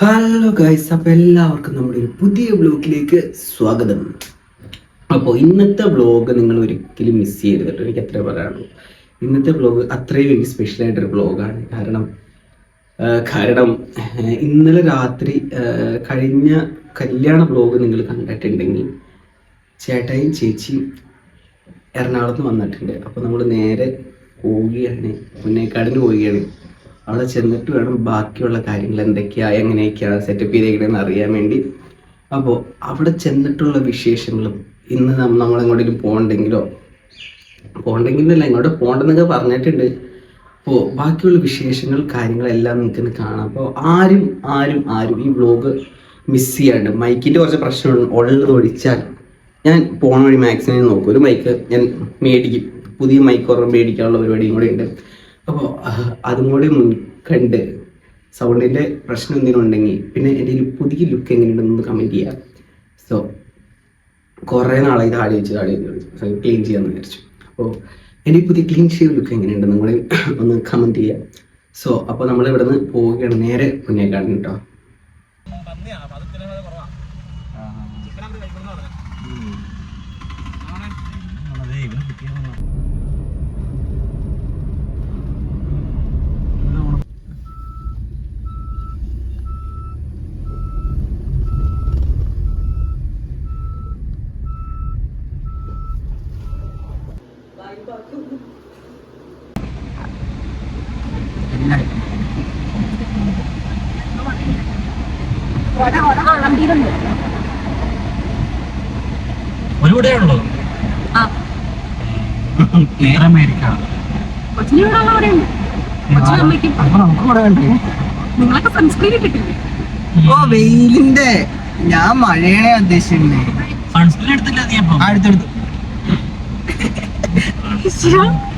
Hello guys അപ്പോൾ എല്ലാവർക്കും നമ്മുടെ ഒരു പുതിയ ബ്ലോഗിലേക്ക് സ്വാഗതം. അപ്പോൾ ഇന്നത്തെ ബ്ലോഗ് നിങ്ങൾ ഒരിക്കലും മിസ് ചെയ്യരുത് കേട്ടോ. എനിക്ക് അത്രേ പറയാനുള്ളൂ. ഇന്നത്തെ ബ്ലോഗ് അത്രയും എനിക്ക് സ്പെഷ്യൽ ആയിട്ടൊരു വ്ലോഗാണ് കാരണം കാരണം ഇന്നലെ രാത്രി കഴിഞ്ഞ കല്യാണ ബ്ലോഗ് നിങ്ങൾ കണ്ടിട്ടുണ്ടെങ്കിൽ ചേട്ടായും ചേച്ചിയും എറണാകുളത്ത് വന്നിട്ടുണ്ട്. അപ്പോൾ നമ്മൾ നേരെ പോവുകയാണ്. മുന്നേക്കാടിന് പോവുകയാണ്. അവിടെ ചെന്നിട്ട് വേണം ബാക്കിയുള്ള കാര്യങ്ങൾ എന്തൊക്കെയാണ് എങ്ങനെയൊക്കെയാണ് സെറ്റപ്പ് ചെയ്തേക്കണെന്ന് അറിയാൻ വേണ്ടി. അപ്പോൾ അവിടെ ചെന്നിട്ടുള്ള വിശേഷങ്ങളും ഇന്ന് നമ്മൾ എങ്ങോട്ടെങ്കിലും പോകണ്ടെങ്കിലോ? പോകണ്ടെങ്കിലല്ല ഇങ്ങോട്ട് പോകണ്ടെന്നൊക്കെ പറഞ്ഞിട്ടുണ്ട്. അപ്പോൾ ബാക്കിയുള്ള വിശേഷങ്ങൾ കാര്യങ്ങളെല്ലാം നിങ്ങൾക്ക് കാണാം. അപ്പോൾ ആരും ആരും ആരും ഈ വ്ലോഗ് മിസ് ചെയ്യാണ്ട് മൈക്കിന്റെ കുറച്ച് പ്രശ്നം ഉള്ളത് ഒഴിച്ചാൽ ഞാൻ പോണ വഴി മാക്സിമം നോക്കും. ഒരു മൈക്ക് ഞാൻ മേടിക്കും. പുതിയ മൈക്ക് ഓർമ്മ മേടിക്കാനുള്ള പരിപാടിയും കൂടെ ഉണ്ട്. അപ്പോൾ അതും കൂടി മുൻകണ്ട് സൗണ്ടിന്റെ പ്രശ്നം എന്തെങ്കിലും ഉണ്ടെങ്കിൽ പിന്നെ എന്റെ ഒരു പുതിയ ലുക്ക് എങ്ങനെയുണ്ടെന്ന് കമന്റ് ചെയ്യാം. സോ കുറേ നാളായി താടി വെച്ച് താടി വെച്ച് ക്ലീൻ ചെയ്യാമെന്ന് വിചാരിച്ചു. അപ്പോൾ എന്റെ പുതിയ ക്ലീൻ ഷേവ് ലുക്ക് എങ്ങനെയുണ്ട് നിങ്ങളെ ഒന്ന് കമന്റ് ചെയ്യാം. സോ അപ്പോൾ നമ്മൾ ഇവിടെ നിന്ന് പോവുകയാണ് നേരെ മുന്നേക്കാടിന് കേട്ടോ ഇവിടെ കൂടെയുള്ളൂ ആ. നേരെ അമേരിക്ക കൊച്ചിന് ഇവിടെ ഉള്ള അവിടെ ഉണ്ട് കൊച്ചിനും അമ്മയ്ക്കും അപ്പോൾ നമുക്ക് ഇവിടെ അമേരിക്ക നിങ്ങളൊക്കെ സൺസ്ക്രീൻ ഇട്ടിട്ടില്ലേ? ഓ വെയിലിന്റെ. ഞാൻ മഴയാണ് ഉദ്ദേശിച്ചിട്ടുണ്ട് സൺസ്ക്രീൻ എടുത്തില്ല നീ അപ്പം അടുത്തടുത്ത്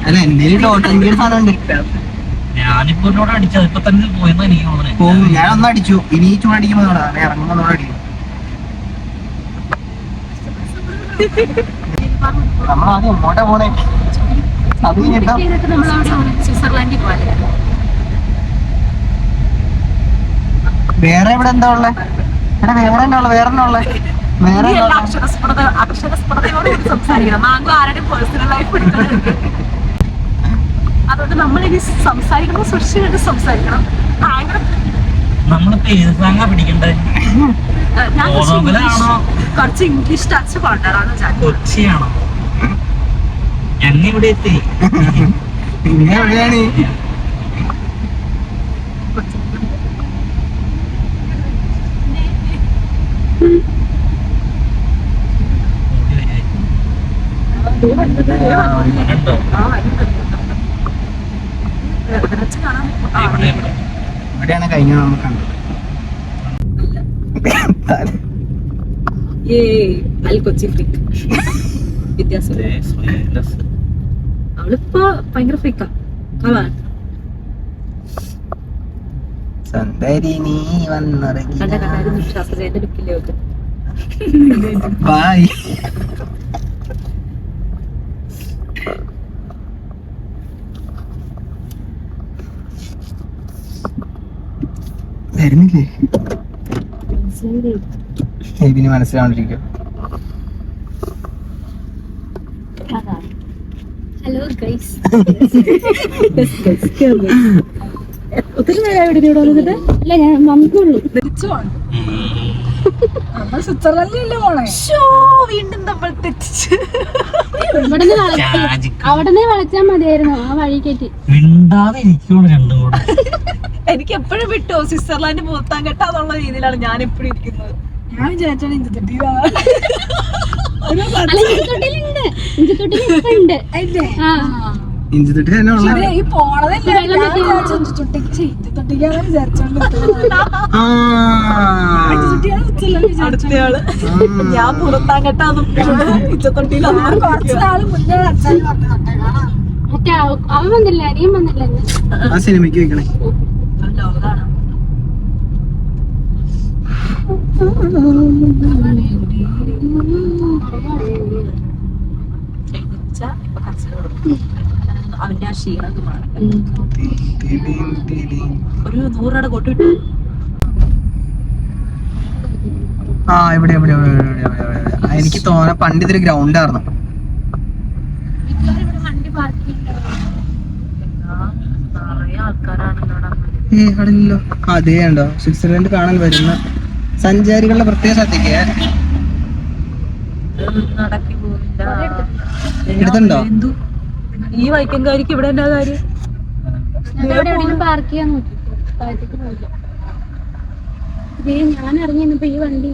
അല്ല എന്തേലും ഡോട്ടെങ്കിലും സാധനം ഉണ്ട്. ഞാനിപ്പോ അടിച്ചത്. ഇപ്പൊ തന്നെ പോയെന്ന് എനിക്ക് തോന്നുന്നത് ഞാൻ ഒന്നടിച്ചു ഇനി ചൂടടിക്കുമ്പോ ഇറങ്ങുമ്പോ അടിക്കും. നമ്മളാദ്യം എങ്ങോട്ടാ പോണേ അത് കഴിഞ്ഞിട്ടാ നമ്മൾ അവിടെ സ്വിറ്റ്സർലാൻഡിൽ പോകാല്ലേ വേറെ ഇവിടെ എന്താ ഉള്ളേ? എടാ വേറെ എന്നാ ഉള്ളെ? വേറെ എന്നാ വേറെ സംസാരിക്കണം. പേഴ്സണൽ ലൈഫ് അതുകൊണ്ട് നമ്മൾ ഇനി സംസാരിക്കുമ്പോൾ സൃഷ്ടിയായിട്ട് സംസാരിക്കണം. ഭയങ്കര നമ്മളിപ്പോ ഏത് സാങ്ങാ പിടിക്കണ്ടേ? കുറച്ച് ഇംഗ്ലീഷ് ടച്ച് കൊണ്ടുവരാന്ന് കൊച്ചിയാണോ? ഞങ്ങ ഇവിടെ എത്തി എവിടെയാണ്? കണ്ടോ? ഇവിടെ ഇവിടെ. ഇവിടെയാണ് കഴിഞ്ഞ നമ്മൾ കണ്ടത്. അവളിപ്പോ ഭയങ്കര ഫ്രീക്കാ സുന്ദരി നീ വന്നിറങ്ങി ബായ് വരുന്നില്ലേ? മനസ്സിലാവണ്ടിരിക്കും. ഹലോ ഗൈസ് ഒത്തിരി നേരം ഇവിടെ ഇവിടെ വന്നിട്ട് അല്ല ഞാൻ വീണ്ടും നമ്മൾ തെറ്റിച്ച്. ഇവിടുന്ന് വളച്ച വളച്ചാൽ മതിയായിരുന്നു ആ വഴി കയറ്റി മിണ്ടാതെ ഇരിക്കണം രണ്ടും കൂടെ. എനിക്ക് എപ്പോഴും വിട്ടോ. സ്വിറ്റ്സർലാൻഡ് പുറത്താൻ കെട്ടാന്നുള്ള രീതിയിലാണ് ഞാൻ എപ്പോഴും ഇരിക്കുന്നത് ഞാൻ വിചാരിച്ചാണ് ഈ പോണതല്ലേ? അടുത്തയാൾ. ഞാൻ പുറത്താൻ കെട്ടാന്ന് ഇച്ചത്തൊട്ടിയിലാണ് മറ്റേ അവ- അവൻ വന്നില്ല അനിയൻ വന്നില്ല. ആ സിനിമയ്ക്ക് വെക്കണേ. കർശനം അവന്റെ ആ ക്ഷീണം മാറി ഒരു നൂറ് രൂപയുടെ കൊട്ടു കിട്ടും ആ ഇവിടെ ഇവിടെ എനിക്ക് തോന്നാ പണ്ട് ഇതൊരു ഗ്രൗണ്ട് ആയിരുന്നു ഇവിടെ വണ്ടി പാർക്ക് ചെയ്യുന്നുണ്ടാവും നിറയെ ആൾക്കാരാണല്ലോ ഏ കടലിലോ? അതേ ഉണ്ടോ സ്വിറ്റ്സർലൻഡ് കാണാൻ വരുന്ന സഞ്ചാരികളുടെ പ്രത്യേക ശ്രദ്ധിക്കുക എടുത്തുണ്ടോ ഈ വൈക്കംകാരിക്ക് ഇവിടെ എന്താ കാര്യം? പാർക്ക് ചെയ്യാൻ നോക്കി. ഞാൻ ഇറങ്ങിയിരുന്നപ്പോ ഈ വണ്ടി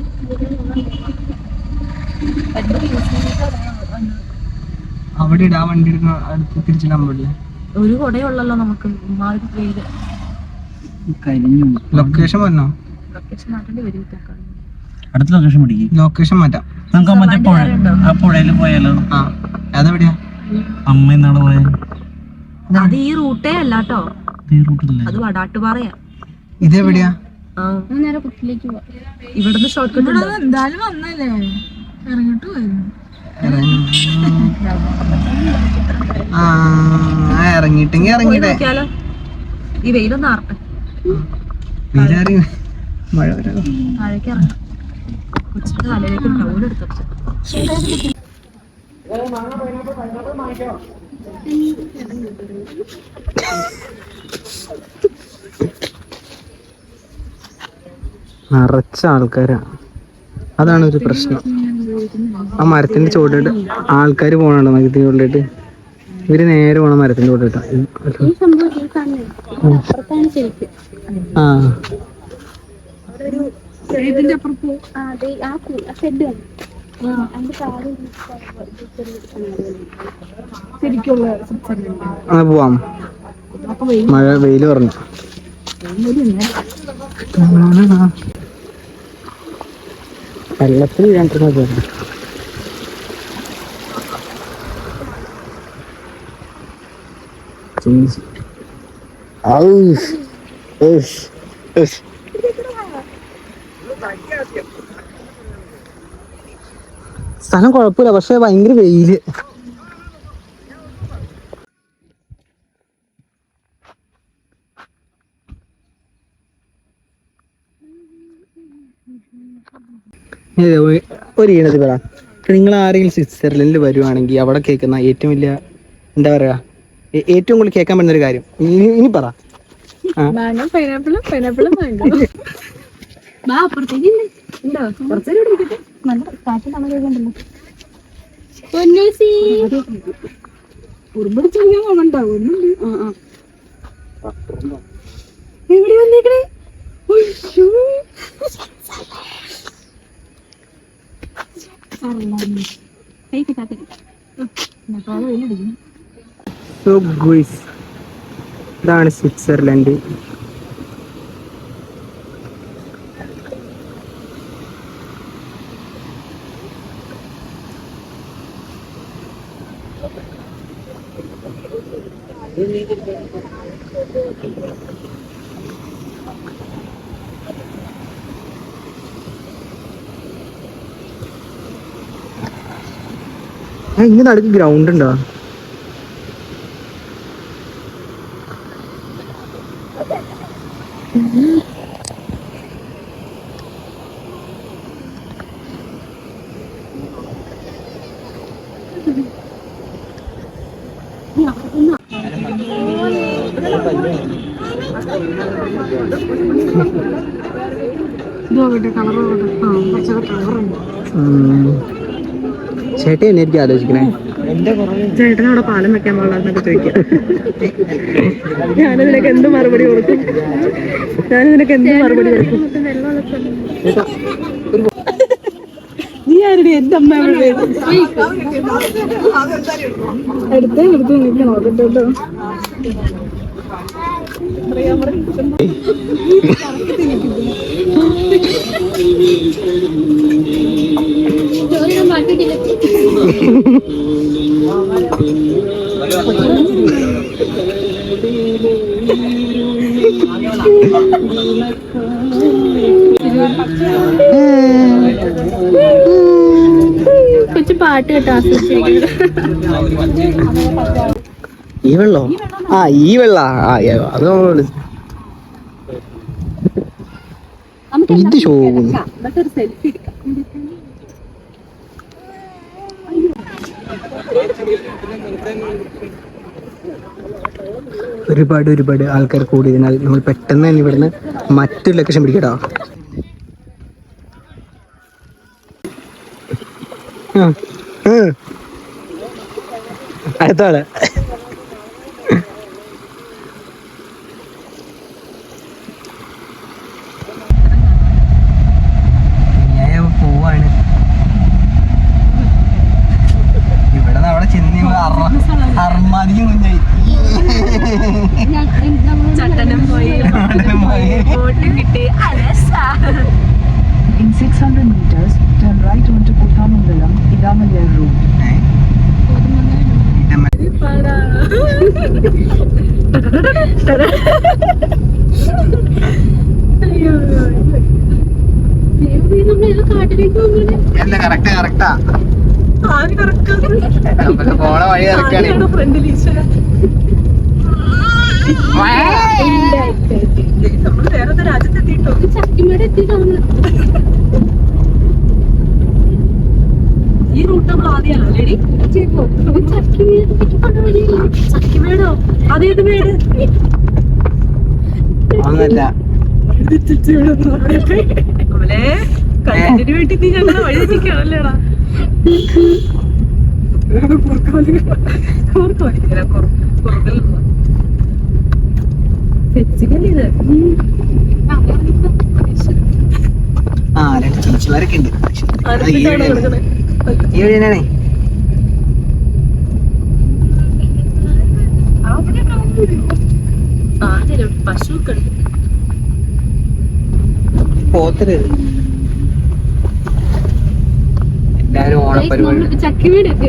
അവിടെ ഇടാ വണ്ടി എടുക്കുന്ന അടുത്ത് തിരിച്ചിടാൻ പാടില്ല ഒരു കൊടയുള്ളല്ലോ നമുക്ക്. ഇമാതിരി വെയിൽ കരിഞ്ഞു. ലൊക്കേഷൻ പറഞ്ഞോ അടുത്ത ലൊക്കേഷൻ പിടിക്കും. ലൊക്കേഷൻ മാറ്റാം. നമുക്ക് മറ്റേ പുഴ ആ പുഴയിൽ പോയാലോ? ആ അതെവിടെയാ? അമ്മ എന്നാണ് പോയത് അത് ഈ റൂട്ടേ ഈ റൂട്ടില്ലേ അത് വടാട്ടുപാറയാ. ഇതെവിടെയാ? ഇവിടുന്ന് ഷോർട്ട് കട്ട് എന്തായാലും വന്നല്ലേ? ഇറങ്ങിട്ട് ഈ വെയിലൊന്നും ആറട്ടെ. വീട്ടിലിറങ്ങി മഴ വരാ. താഴേക്ക് ഇറങ്ങാം കൊച്ചിന്റെ തലയിലേക്ക് ടൗൺ എടുത്തു നിറച്ച ആൾക്കാരാ. അതാണ് ഒരു പ്രശ്നം. ആ മരത്തിന്റെ ചോട്ടിട്ട് ആൾക്കാർ പോകണുണ്ടോ മരത്തിന്റെ ചോട്ടിലിട്ട് ഇവർ നേരെ പോണ മരത്തിന്റെ ചോട്ടിട്ടാ ആ. പോവാം. മഴ വെയിൽ പറഞ്ഞു വെള്ളത്തിൽ രണ്ടെണ്ണം പോയി സ്ഥലം കുഴപ്പമില്ല പക്ഷെ ഭയങ്കര വെയിൽ. ഒരു- ഈണത്തിൽ പറ. നിങ്ങൾ ആരെങ്കിലും സ്വിറ്റ്സർലൻഡിൽ വരുവാണെങ്കിൽ അവിടെ കേൾക്കുന്ന ഏറ്റവും വലിയ എന്താ പറയുക? ഏറ്റവും കൂടുതൽ കേൾക്കാൻ പറ്റുന്ന ഒരു കാര്യം. ഇനി പറ. മാങ്ങ പൈനാപ്പിളും പൈനാപ്പിളും മാങ്ങ. വാ അപ്പുറത്തേക്ക് ഉണ്ട്. കുറച്ചേരം ഇവിടെ ഇരിക്കട്ടെ. നല്ല കാറ്റ് തണലുണ്ടല്ലോ പൊന്നൂസി. ഉറുമ്പടിച്ച് ഞാൻ ഉണ്ടാവും ഒന്നുണ്ട് ആ ആ. എവിടെ വന്നേക്കണേ? സോ ഗുയ്സ് ഇതാണ് സ്വിറ്റ്സർലൻഡ്. ഇങ്ങനെ അടുക്ക് ഗ്രൗണ്ട് ഉണ്ടോ? ചേട്ടൻ എന്നായിരിക്കും എനിക്ക് ആലോചിക്കണേ ചേട്ടനവിടെ പാലം വെക്കാൻ പാടില്ലെന്നൊക്കെ ചോദിക്കാം. ഞാനിതിനൊക്കെ എന്ത് മറുപടി കൊടുക്കും? ഞാനിതിനൊക്കെ എന്ത് മറുപടി കൊടുക്കും? നീ ആരുടെ എന്റെ അമ്മ എവിടെ? എടുത്തേ. എടുത്ത് നിൽക്കണോ കേട്ടോ കൊച്ചു പാട്ട് കേട്ടോ ആസ്വദിച്ചിരിക്കുന്നത് ഈ വെള്ളം? ആ ഈ വെള്ള. ആ അത് ഇത് എടുക്കാം. ഒരുപാട് ഒരുപാട് ആൾക്കാർ കൂടിയതിനാൽ നമ്മൾ പെട്ടെന്ന് തന്നെ ഇവിടുന്ന് മറ്റൊരു ലൊക്കേഷൻ പിടിക്കട്ടോ. അടുത്ത ആൾ ഞാൻ പോവാണ് ഇവിടെ നിന്ന് അവിടെ ചെന്ന് അർമാദിക്ക് മുന്നായി ഞാൻ- നമ്മൾ ചട്ടനും പോയി ചട്ടനും പോയി. ബോട്ടും കിട്ടി അലസാ In 600 meters, turn right onto Kuthamangalam, Idamalaya Road. അല്ല കറക്റ്റ് കറക്റ്റാ പോണ വഴി ഈശ്വര നമ്മൾ വേറെ രാജ്യത്തെത്തിട്ടോ ചക്കിമേടെ എത്തിയിട്ടാണ്. ഈ റൂട്ട് നമ്മൾ ആദ്യമാണോ ലേഡി ചക്കി വേണോ അതേത് കല്യാണത്തിന് നീ വഴി ഇത് ആ രണ്ട് ചേച്ചിമാരൊക്കെ ഉണ്ട്. ഈ വഴി തന്നെയാണേ. ആദ്യം പശുക്കൾ. പോത്തര് എല്ലാരും ഓണപ്പരിപാടി. ചക്കിമേട് എത്തി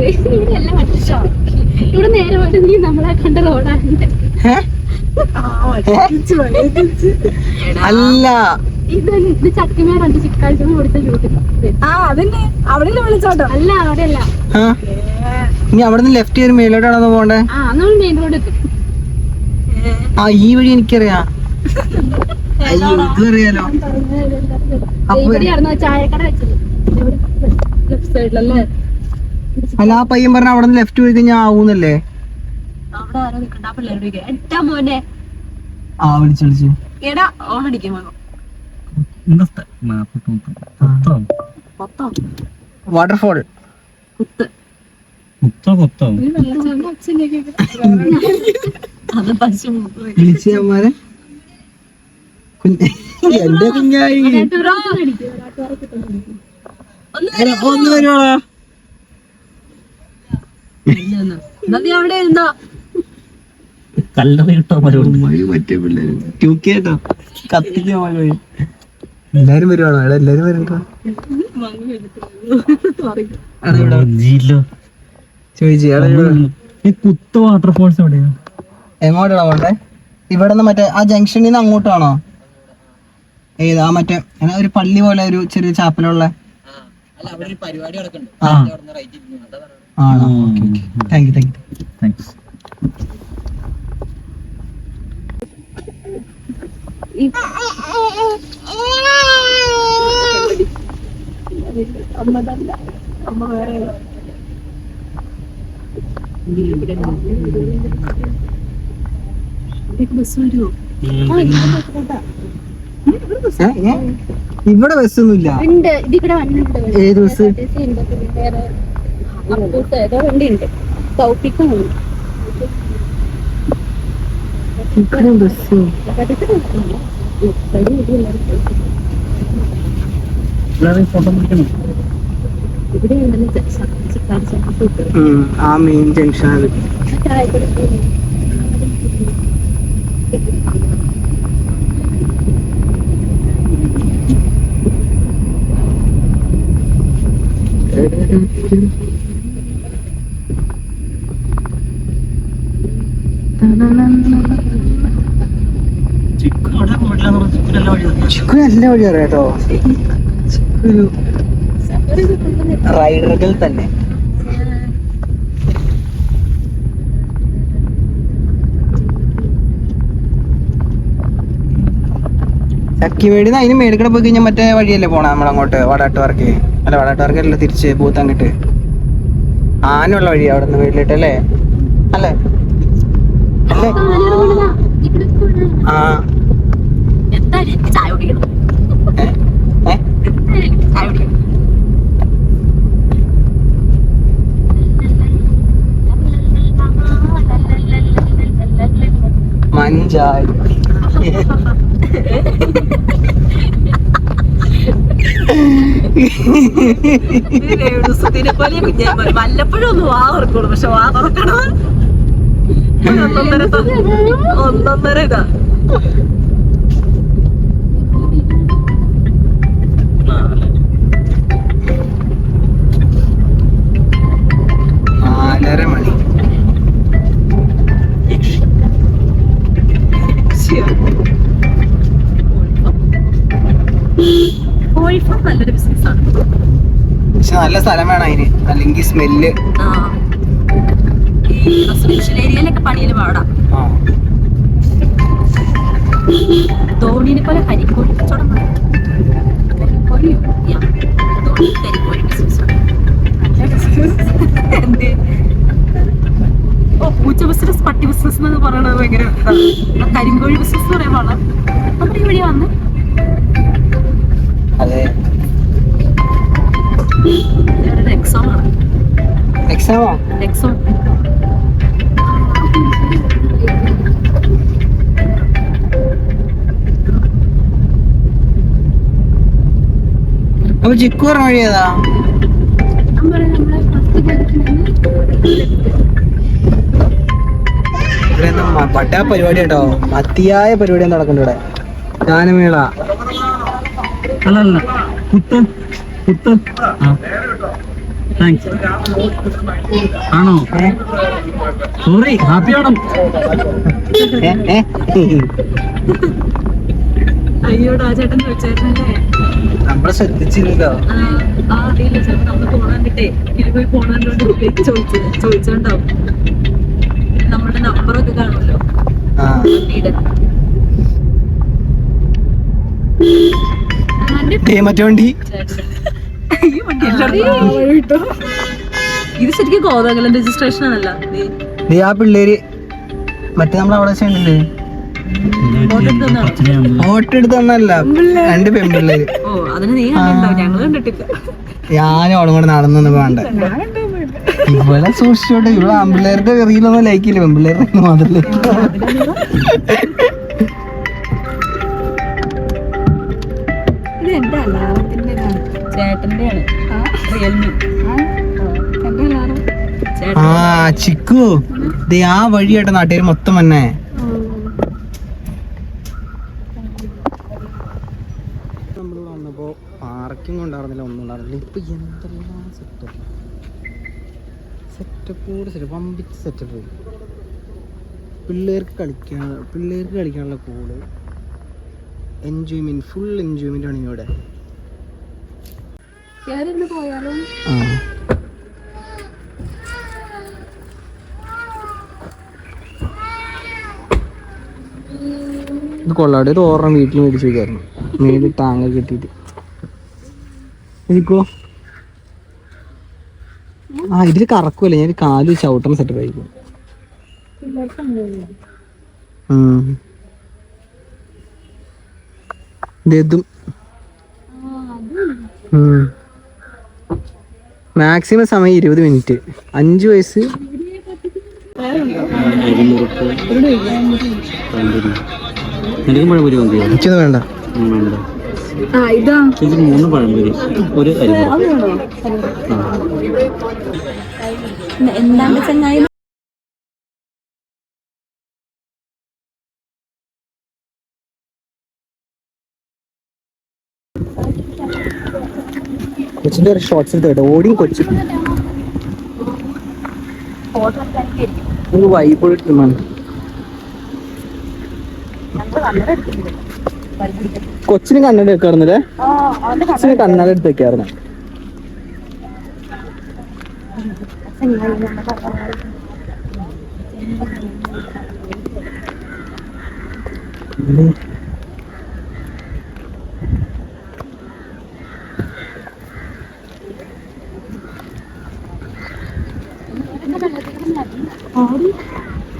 ഇവിടെ നേരെ പോയിട്ട് നമ്മളെ കണ്ട റോഡാണ്? അല്ല. ഇത് ചക്കിമേടുണ്ട് ചിക്കാഴ്ച കൊടുത്ത ഷൂട്ട് ആ അതന്നെ അവിടെ വിളിച്ചോട്ടോ? അല്ല അവിടെയല്ല. ഇനി അവിടെ നിന്ന് ലെഫ്റ്റ് കയറി മേലോട്ടാണോ പോണ്ടേ മെയിൻ റോഡ് ആ ഈ വഴി എനിക്കറിയാം. അയ്യോ ഇതും അറിയാലോ അല്ല ആ പയ്യൻ പറഞ്ഞ അവിടെ നിന്ന് ലെഫ്റ്റ് പോയി കഴിഞ്ഞാൽ ആവൂന്നല്ലേ? അവിടെ ആരോ നിൽക്കണ്ട ആ പിള്ളേരുടെ ആ വിളിച്ചു വിളിച്ചു. എടാ ഓണടിക്കാൻ വന്നു സ്ഥ- നാപ്പത്തി പത്തോ പത്തോ വാട്ടർഫോൾ കുത്ത്. കുത്തോ കൊത്തോ? അത് പശു മുത്ത് വിളിച്ചു അമ്മാരെ കുഞ്ഞ് എന്റെ കുഞ്ഞായി. ഒന്ന് വരുവാളാ അവിടെ ഇരുന്നോ? കല്ലറ കിട്ടോ മരുണ്ട് മറ്റേ പിള്ളേര്. ടു മഴ എല്ലാരും വരുവാണോ? എടാ എല്ലാരും വരണ്ടോ. ജില്ലോ ചോദിച്ചു കുത്ത വാട്ടർഫോൾസ് എവിടെയാ? എങ്ങോട്ടാണോ പോണ്ടേ ഇവിടെ നിന്ന് മറ്റേ ആ ജംഗ്ഷനിൽ നിന്ന് അങ്ങോട്ടാണോ? ഏത് ആ മറ്റേ എന്നാ ഒരു പള്ളി പോലെ ഒരു ചെറിയ ചാപ്പലുള്ള. ആണോ? Thank you thank you thanks bus വരുമോ ഏ? ഇവിടെ ബസ്സൊന്നുമില്ല. ഒന്നും ഇല്ല ഏത് ബസ്? ഏതോ വണ്ടി ഉണ്ട് ഇവിടെ ബസ് ആ മെയിൻ ജംഗ്ഷൻ അത് കൊടുക്കുന്നു ചിക്കു നല്ല വഴി അറിയാം റൈഡറുകൾ തന്നെ. ചക്കിമേടി അതിന് മേടിക്കട പോയി കഴിഞ്ഞാൽ മറ്റേ വഴിയല്ലേ പോണ നമ്മളങ്ങോട്ട് വടാട്ടുപാർക്ക് അല്ല വടാട്ടുപാർക്കല്ല തിരിച്ച് പൂത്തങ്ങിട്ട് ആനുള്ള വഴി അവിടെ നിന്ന് വീട്ടിലിട്ടല്ലേ? അല്ലേ അല്ലേ? അല്ലേ? ആ എന്തായാലും എനിക്ക് ചായ കുടിക്കണം ഏ? ഏ? എന്തായാലും എനിക്ക് ചായ കുടിക്കണം കുഞ്ഞായി വല്ലപ്പോഴും ഒന്ന് വാ തുറക്കുള്ളൂ. പക്ഷെ വാ തുറക്കണം? ഒന്നൊന്നര ഒന്നൊന്നര ഇതാ. പക്ഷെ നല്ല സ്ഥലം വേണം അതിന്. അല്ലെങ്കിൽ സ്മെല്ല്. ആ. ഈ റെസിഡൻഷ്യൽ ഏരിയയിലൊക്കെ പണിയിൽ പാടാം. ആ. ധോണിനെ പോലെ കരിക്കോഴി കച്ചവടം വേണം. കരിക്കോഴി yeah. ധോണി കരിക്കോഴി എന്ത്? ഓ പൂച്ച ബിസിനസ് പട്ടി ബിസിനസ് എന്നൊക്കെ പറയണത് ഭയങ്കര കരിങ്കോഴി ബിസിനസ് എന്ന് പറയുമ്പോൾ നമ്മുടെ ഈ വഴി വന്ന്. എക്സോൺ ആണ്. എക്സാമോ എക്സോൺ അപ്പൊ ചിക്കു വഴിയതാ ഇവിടെ പട്ടാ പരിപാടി കേട്ടോ മതിയായ പരിപാടി നടക്കുന്നുണ്ട് ഇവിടെ. ഗാനമേള. അല്ല അല്ല. കുത്ത് കുത്ത് ആ. താങ്ക്സ് ആണോ? Sorry happy Onam? അയ്യോടാ ചേട്ടൻ ചോദിച്ചേട്ടനല്ലേ നമ്മളെ ശ്രദ്ധിച്ചില്ലല്ലോ. ആ, അറിയില്ല ചിലപ്പോ നമ്മൾ പോണാണ്ടിട്ടേ. ഇതിൽ പോയി പോണാണ്ടോണ്ട് ചോദിച്ചു ചോദിച്ചോണ്ടാവും. നമ്മുടെ നമ്പറൊക്കെ കാണുമല്ലോ. മറ്റേ വണ്ടി വണ്ടി എല്ലായിടത്തും ഇത് ശരിക്കും ഗോതകലം രജിസ്ട്രേഷൻ ആണല്ല. നീ ആ പിള്ളേര് മറ്റേ നമ്മൾ അവിടെ ചെയ്യണില്ലേ ഫോട്ടോ എടുത്ത് രണ്ട് പെൺപിള്ളേര്. ഓ അതിന് നീ കണ്ടിട്ടുണ്ടോ? ഞങ്ങൾ കണ്ടിട്ടില്ല. ഞാനും അവളും കൂടെ നടന്നു വേണ്ട. ഇവളെ സൂക്ഷിച്ചോട്ടെ. ഇവിടെ ആമ്പിള്ളേരുടെ റീലൊന്നും ലൈക്കില്ല പെൺപിള്ളേരുടെ മാത്രം ഇത് എന്റെ അലാറത്തിന്റെ ചേട്ടന്റെ ആണ് റിയൽമി. ആ. ചിക്കു. ദേ ആ വഴിയായിട്ട് നാട്ടുകാർ മൊത്തം തന്നെ വന്നപ്പോ പാർക്കിംഗ് ഉണ്ടായിരുന്നില്ല ഒന്നും ഉണ്ടായിരുന്നില്ല. ഇപ്പൊ എന്തെല്ലാം സെറ്റപ്പ് സെറ്റപ്പോട് സെറ്റപ്പ് വമ്പിച്ച് സെറ്റപ്പ് പിള്ളേർക്ക് കളിക്കാൻ പിള്ളേർക്ക് കളിക്കാനുള്ള കൂൾ എൻജോയ്മെന്റ് ഫുൾ എൻജോയ്മെന്റ് ആണ് ഇവിടെ. കേറിന്ന് പോയാലും? ഇത് കൊള്ളാട് ഒരു ഓർമ്മ വീട്ടിൽ മേടിച്ചു വെക്കായിരുന്നു. മേടി താങ്ങ കെട്ടിയിട്ട്. എനിക്കോ ആ ഇതിൽ കറക്കുമല്ലേ ഞാൻ കാൽ ചവിട്ടണ സെറ്റപ്പ് ആയിരിക്കും. ഉം. ഇതും. മാക്സിമം സമയം ഇരുപത് മിനിറ്റ് അഞ്ച് വയസ്സ്. എനിക്കൊന്നും വേണ്ട. ഉം, വേണ്ട. ആ ഇതാ. ചേച്ചി മൂന്ന് പഴംപൊരി ഒരു എന്താണ് ചങ്ങായി? കൊച്ചിന്റെ ഒരു ഷോർട്സ് എടുത്ത് കേട്ടോ. ഓടി കൊച്ചു ഒരു കൊച്ചിന് കണ്ണട വെക്കാറുന്നില്ലേ കൊച്ചിന് കണ്ണട എടുത്ത് വെക്കാറുണ്ട്.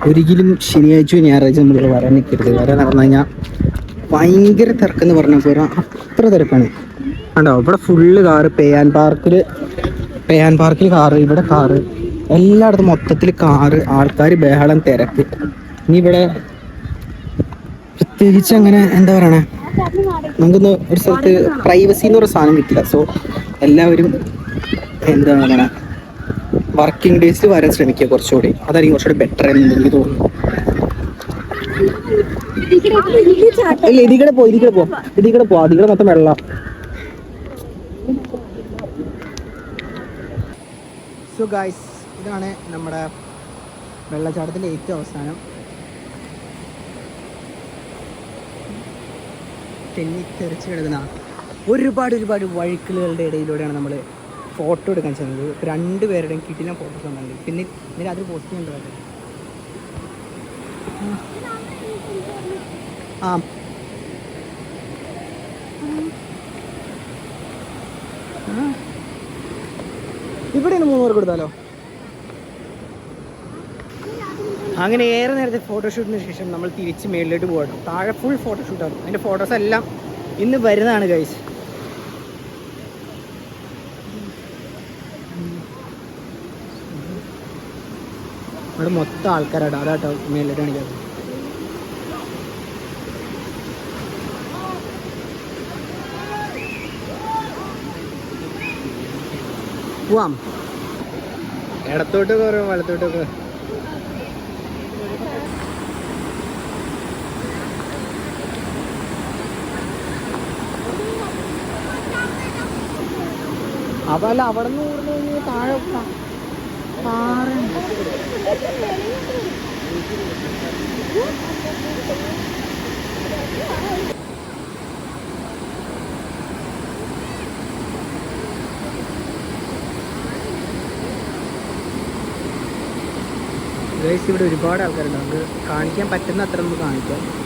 ഒരിക്കലും ശനിയാഴ്ച ഞായറാഴ്ച നമ്മൾ വരാൻ നിൽക്കരുത്. വരാൻ നടന്നു കഴിഞ്ഞാൽ ഭയങ്കര തിരക്കെന്ന് പറഞ്ഞാൽ പോരാ. അത്ര തിരക്കാണ്. കണ്ടോ? ഇവിടെ ഫുള്ള് കാറ് പേയാൻ പാർക്കിൽ പേയാൻ പാർക്കിൽ കാറ് ഇവിടെ കാറ്. എല്ലായിടത്തും മൊത്തത്തിൽ കാറ് ആൾക്കാർ ബഹളം തിരക്ക്. ഇനി ഇവിടെ പ്രത്യേകിച്ച് അങ്ങനെ എന്താ പറയണേ? നമുക്കൊന്ന് ഒരു സ്ഥലത്ത് പ്രൈവസി എന്ന് പറയുന്ന സാധനം കിട്ടില്ല. സോ എല്ലാവരും എന്താ പറയണേ? വർക്കിംഗ് ഡേയ്സിൽ വരാൻ ശ്രമിക്കുക കുറച്ചുകൂടി. അതായിരിക്കും കുറച്ചുകൂടി ബെറ്റർ എന്ന് എനിക്ക് തോന്നുന്നു ഇതാണ് നമ്മുടെ വെള്ളച്ചാട്ടത്തിന്റെ ഏറ്റവും അവസാനം. തെന്നി തെറിച്ചു കിടക്കുന്ന ഒരുപാട് ഒരുപാട് വഴുക്കലുകളുടെ ഇടയിലൂടെയാണ് നമ്മൾ ഫോട്ടോ എടുക്കാൻ ചെന്നത്. രണ്ട് പേരുടെയും കിട്ടിന ഫോട്ടോസ് ഉണ്ടെങ്കിൽ പിന്നെ ഇന്നലെ അതിൽ പോസ്റ്റ് ചെയ്യേണ്ടത് ആ. ഇവിടെ മൂന്ന് പേർക്ക് കൊടുത്താലോ? അങ്ങനെ ഏറെ നേരത്തെ ഫോട്ടോഷൂട്ടിന് ശേഷം നമ്മൾ തിരിച്ച് മേളിലോട്ട് പോകണം താഴെ ഫുൾ ഫോട്ടോഷൂട്ടാണ് അതിന്റെ ഫോട്ടോസ് എല്ലാം ഇന്ന് വരുന്നതാണ് ഗൈസ് ഇവിടെ മൊത്തം ആൾക്കാരാണ്. അതാട്ടോ മേളിലോട്ട് കാണിക്കാറ് പോവാം. ഇടത്തോട്ട് ഓരോ വലത്തോട്ടൊക്കെ. അതല്ല അവിടെ നിന്ന് ഊർന്നു കഴിഞ്ഞാൽ താഴെ ഗൈസ് ഇവിടെ ഒരുപാട് ആൾക്കാരുണ്ട്. നമുക്ക് കാണിക്കാൻ പറ്റുന്ന അത്ര നമുക്ക് കാണിക്കാം.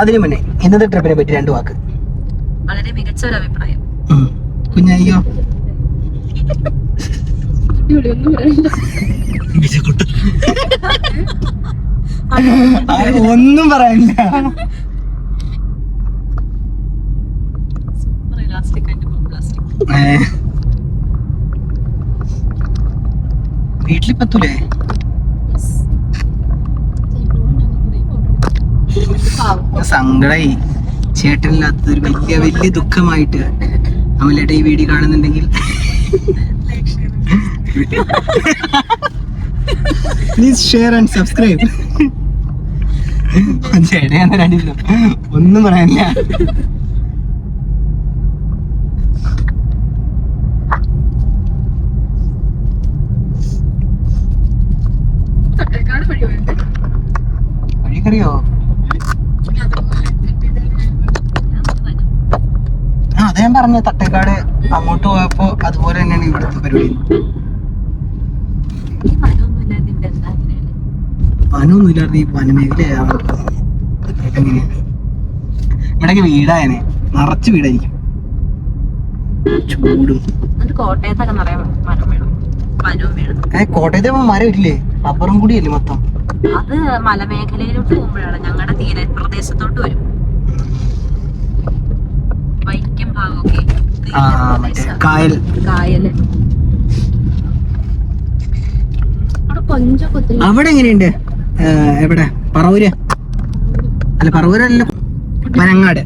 അതിനു മുന്നേ ഇന്നത്തെ ട്രിപ്പിനെ പറ്റി രണ്ട് വാക്ക്. വളരെ മികച്ച ഒരു അഭിപ്രായം. കുഞ്ഞയ്യോ? ഒന്നും പറയാനില്ല. വീട്ടിലിപ്പത്തൂലേ? സങ്കടായി. ചേട്ടനില്ലാത്ത ഒരു വലിയ വലിയ ദുഃഖമായിട്ട് അമലയുടെ ഈ വീഡിയോ കാണുന്നുണ്ടെങ്കിൽ പ്ലീസ് ഷെയർ ആൻഡ് സബ്സ്ക്രൈബ് ചേട്ടൻ ഒന്നും പറയാനില്ല വഴിക്കറിയോ ആ അതെ ഞാൻ പറഞ്ഞ തട്ടേക്കാട് അങ്ങോട്ട് പോയപ്പോ അതുപോലെ തന്നെയാണ് ഇവിടുത്തെ പരിപാടി. വനമൊന്നുമില്ലായിരുന്നു ഈ വനമേഖലയാണ് എങ്ങനെയാണ് ഇവിടേക്ക് വീടായനെ. നിറച്ച് വീടായിരിക്കും. ചൂടും. അത് കോട്ടയത്തൊക്കെ നിറയെ മരം വേണം. വനവും വേണം. ഏ കോട്ടയത്തെ മരം ഇല്ലേ റബ്ബറും കൂടിയല്ലേ മൊത്തം? അത് മലമേഖലയിലോട്ട് പോകുമ്പോഴാണ്. ഞങ്ങളുടെ തീരപ്രദേശത്തോട്ട് വരും വൈക്കം ഭാഗമൊക്കെ ആ മറ്റേ കായൽ. കായൽ അവിടെ എങ്ങനെയുണ്ട്? എവിടെ? പറവൂര്? അല്ല പറവൂരല്ല. പനങ്ങാട്.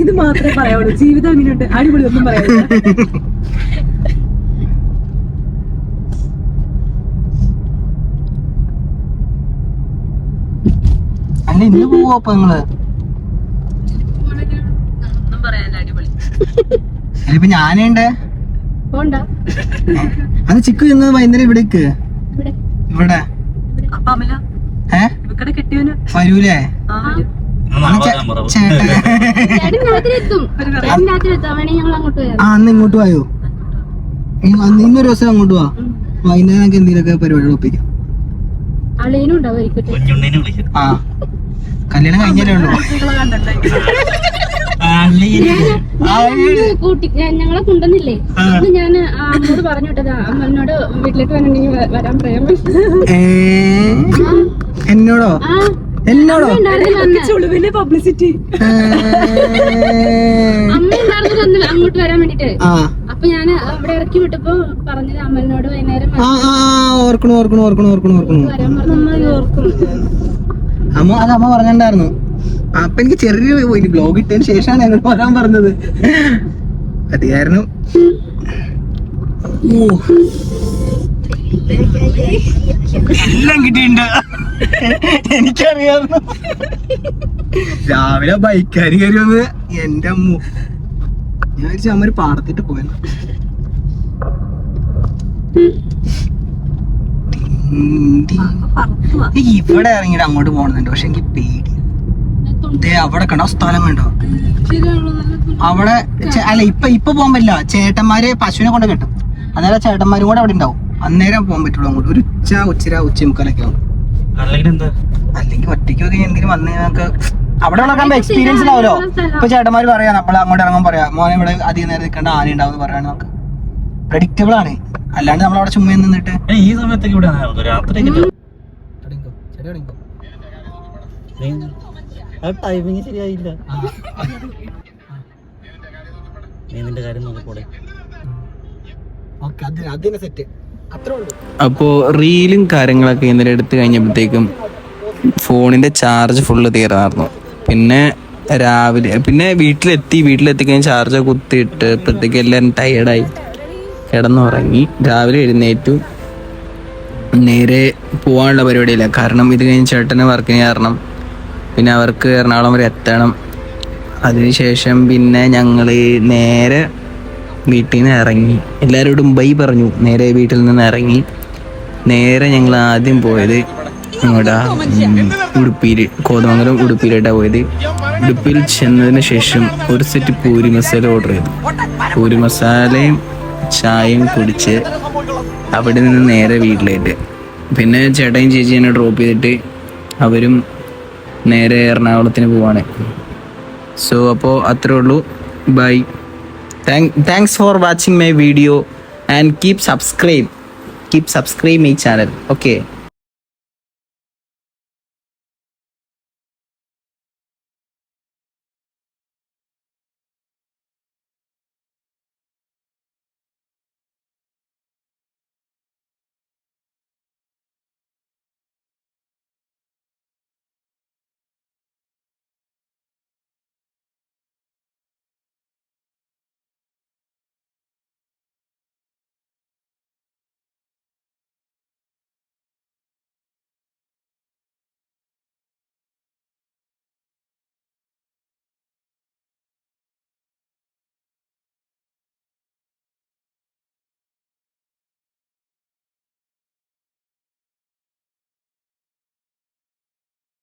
ഇത് മാത്രമേ പറയാവുള്ളൂ. ജീവിതം എങ്ങനെയുണ്ട്? അടിപൊളി ഒന്നും പറയാനില്ല. അല്ല ഇന്ന് പോവാ അപ്പൊ നിങ്ങൾ? അതിലിപ്പോ ഞാനുണ്ട് അത് ചിക്കു ഇന്ന് വൈകുന്നേരം ഇവിടേക്ക്? ഇവിടെ. ഏ? വരൂലേ. അന്ന് ഇങ്ങോട്ട് പോയോ അന്ന് ഇങ്ങോട്ട് വായോ? ഇന്നൊരു ദിവസം അങ്ങോട്ട് പോവാ വൈകുന്നേരം നമുക്ക് എന്തെങ്കിലുമൊക്കെ പരിപാടികൾ ഒപ്പിക്കാം ആ. കല്യാണം കഴിഞ്ഞല്ലേ ഉള്ളൂ? ഞങ്ങളെ കൊണ്ടുവന്നില്ലേ? അന്ന് ഞാൻ അമ്മോട് പറഞ്ഞു വിട്ടതാ. അമ്മനോട് വീട്ടിലേക്ക് വന്നിട്ടുണ്ടെങ്കിൽ വ- വരാൻ പറയാൻ എന്നോടോ? എന്നോടോ? അന്ന്. പബ്ലിസിറ്റി അമ്മ ഉണ്ടായിരുന്നില്ല അങ്ങോട്ട് വരാൻ വേണ്ടിട്ട്. ആ. അപ്പൊ ഞാൻ അവിടെ ഇറക്കി വിട്ടപ്പോ പറഞ്ഞത് അമ്മനോട് വൈകുന്നേരം ആ ആ ആ, ഓർക്കണു ഓർക്കണു ഓർക്കണു ഓർക്കണു ഓർക്കണു. വരാൻ പറഞ്ഞു. ഓർക്കും. അമ്മ അത് അമ്മ പറഞ്ഞിട്ടുണ്ടായിരുന്നു. അപ്പൊ എനിക്ക് ചെറിയ പോയി ബ്ലോഗ് ഇട്ടതിന് ശേഷമാണ് എന്നോട് വരാൻ പറഞ്ഞത്. അത് കാരണം എല്ലാം കിട്ടിയിട്ടുണ്ട്. എനിക്കറിയായിരുന്നു രാവിലെ ബൈക്കാരി കയറി വന്ന് എന്റെ അമ്മ. ഞാൻ വിചാരിച്ചു അമ്മ ഒരു പാടത്തിട്ട് പോയെന്ന്. ഇവിടെ ഇറങ്ങിയിട്ട് അങ്ങോട്ട് പോകണമെന്നുണ്ട്. പക്ഷെ എനിക്ക് പേടി ദേ അവിടെ കണ്ടോ? സ്ഥലം കണ്ടോ? അവിടെ അല്ല ഇപ്പൊ ഇപ്പൊ പോകാൻ പറ്റില്ല. ചേട്ടന്മാര് പശുവിനെ കൊണ്ട് കിട്ടും. അന്നേരം ചേട്ടന്മാരും കൂടെ അവിടെ ഉണ്ടാവും. അന്നേരം പോകാൻ പറ്റുള്ളൂ അങ്ങോട്ട്. ഒരു ഉച്ച ഉച്ചര ഉച്ച മുക്കാലൊക്കെ ആവും. അല്ലെങ്കിൽ എന്താ? അല്ലെങ്കിൽ ഒറ്റയ്ക്ക് ഒക്കെ എന്തെങ്കിലും വന്ന് ഞങ്ങൾക്ക് അവിടെ ഉള്ള എക്സ്പീരിയൻസ് ഉണ്ടാവല്ലോ ഇപ്പൊ ചേട്ടന്മാര് പറയാ നമ്മൾ അങ്ങോട്ട് ഇറങ്ങാൻ പറയാ മോനെ ഇവിടെ അധികം നേരം നിൽക്കേണ്ട ആന ഉണ്ടാവും എന്ന് പറയാൻ നമുക്ക്. പ്രഡിക്റ്റബിൾ ആണ്. അല്ലാണ്ട് നമ്മൾ അവിടെ ചുമ്മാ നിന്നിട്ട്. ഈ സമയത്തൊക്കെ ഇവിടെ രാത്രി ടൈമിങ് ശരിയായില്ല. നീ നിന്റെ കാര്യം അപ്പോൾ റീലും കാര്യങ്ങളൊക്കെ ഇന്നലെ എടുത്തു കഴിഞ്ഞപ്പോഴത്തേക്കും ഫോണിന്റെ ചാർജ് ഫുള്ള് തീർന്നായിരുന്നു. പിന്നെ രാവിലെ പിന്നെ വീട്ടിലെത്തി വീട്ടിലെത്തി കഴിഞ്ഞ് ചാർജ് കുത്തിയിട്ട് ഇപ്പോഴത്തേക്ക് എല്ലാവരും ടയേർഡായി കിടന്നുറങ്ങി രാവിലെ എഴുന്നേറ്റു. നേരെ പോകാനുള്ള പരിപാടിയില്ല. കാരണം ഇത് കഴിഞ്ഞ് ചേട്ടന് വർക്കിന് കാരണം. പിന്നെ അവർക്ക് എറണാകുളം വരെ എത്തണം. അതിനുശേഷം പിന്നെ ഞങ്ങൾ നേരെ വീട്ടിൽ നിന്ന് ഇറങ്ങി. എല്ലാവരോടും ബൈ പറഞ്ഞു. നേരെ വീട്ടിൽ നിന്ന് ഇറങ്ങി. നേരെ ഞങ്ങൾ ആദ്യം പോയത് ഇവിടെ ഉടുപ്പിയിൽ കോതമംഗലം ഉടുപ്പിയിലായിട്ടാണ് പോയത്. ഉടുപ്പിയിൽ ചെന്നതിന് ശേഷം ഒരു സെറ്റ് പൂരി മസാല ഓർഡർ ചെയ്തു. പൂരി മസാലയും ചായയും കുടിച്ച് അവിടെ നിന്ന് നേരെ വീട്ടിലായിട്ട് പിന്നെ ചേട്ടയും ചേച്ചി ഡ്രോപ്പ് ചെയ്തിട്ട് അവരും നേരെ എറണാകുളത്തിന് പോവാണ്. സോ അപ്പോൾ അത്രേ ഉള്ളൂ. Bye thanks for watching my video and keep subscribe keep subscribe my channel okay